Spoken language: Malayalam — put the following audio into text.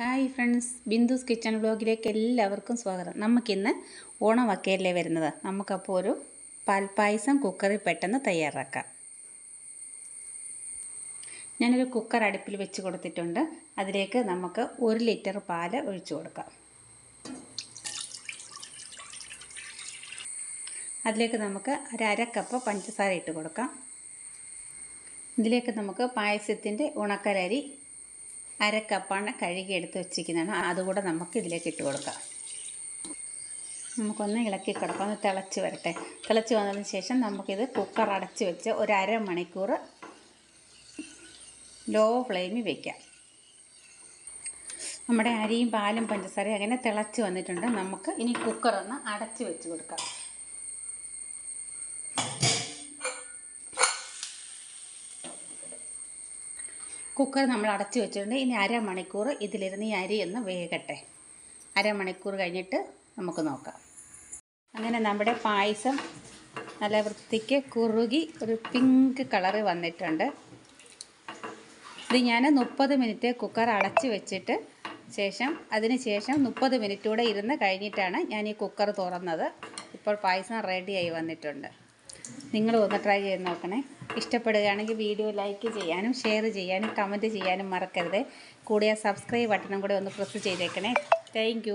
ഹായ് ഫ്രണ്ട്സ് ബിന്ദുസ് കിച്ചൺ വ്ലോഗിലേക്ക് എല്ലാവർക്കും സ്വാഗതം. നമുക്കിന്ന് ഓണമൊക്കെയല്ലേ വരുന്നത്? നമുക്കപ്പോൾ ഒരു പാൽപ്പായസം കുക്കറിൽ പെട്ടെന്ന് തയ്യാറാക്കാം. ഞാനൊരു കുക്കർ അടുപ്പിൽ വെച്ച് കൊടുത്തിട്ടുണ്ട്. അതിലേക്ക് നമുക്ക് ഒരു ലിറ്റർ പാൽ ഒഴിച്ചു കൊടുക്കാം. അതിലേക്ക് നമുക്ക് ഒരു അര കപ്പ് പഞ്ചസാര ഇട്ട് കൊടുക്കാം. ഇതിലേക്ക് നമുക്ക് പായസത്തിന്റെ ഉണക്കലരി അര കപ്പാണ് കഴുകി എടുത്ത് വെച്ചിരിക്കുന്നതാണ്. അതുകൂടെ നമുക്ക് ഇതിലേക്ക് ഇട്ട് കൊടുക്കാം. നമുക്കൊന്ന് ഇളക്കി കൊടുക്കാം. ഒന്ന് തിളച്ച് വരട്ടെ. തിളച്ച് വന്നതിന് ശേഷം നമുക്കിത് കുക്കർ അടച്ച് വെച്ച് ഒരു അരമണിക്കൂർ ലോ ഫ്ലെയിമിൽ വയ്ക്കാം നമ്മുടെ അരിയും പാലും പഞ്ചസാരയും അങ്ങനെ തിളച്ച് വന്നിട്ടുണ്ട്. നമുക്ക് ഇനി കുക്കറൊന്ന് അടച്ച് വെച്ച് കൊടുക്കാം. കുക്കർ നമ്മൾ അടച്ച് വെച്ചിട്ടുണ്ട്. ഇനി അരമണിക്കൂർ ഇതിലിരുന്ന് ഈ അരി ഒന്ന് വേകട്ടെ. അരമണിക്കൂർ കഴിഞ്ഞിട്ട് നമുക്ക് നോക്കാം. അങ്ങനെ നമ്മുടെ പായസം നല്ല വൃത്തിക്ക് കുറുകി ഒരു പിങ്ക് കളറ് വന്നിട്ടുണ്ട്. ഇത് ഞാൻ മുപ്പത് മിനിറ്റ് കുക്കർ അടച്ച് വെച്ചിട്ട് ശേഷം അതിന് ശേഷം മുപ്പത് മിനിറ്റ് കൂടെ ഇരുന്ന് കഴിഞ്ഞിട്ടാണ് ഞാൻ ഈ കുക്കർ തുറന്നത്. ഇപ്പോൾ പായസം റെഡിയായി വന്നിട്ടുണ്ട്. നിങ്ങൾ ഒന്ന് ട്രൈ ചെയ്ത് നോക്കണേ. ഇഷ്ടപ്പെടുകയാണെങ്കിൽ വീഡിയോ ലൈക്ക് ചെയ്യാനും ഷെയർ ചെയ്യാനും കമന്റ് ചെയ്യാനും മറക്കരുത്. കൂടെ സബ്സ്ക്രൈബ് ബട്ടണും കൂടെ ഒന്ന് പ്രസ് ചെയ്തേക്കണേ. താങ്ക്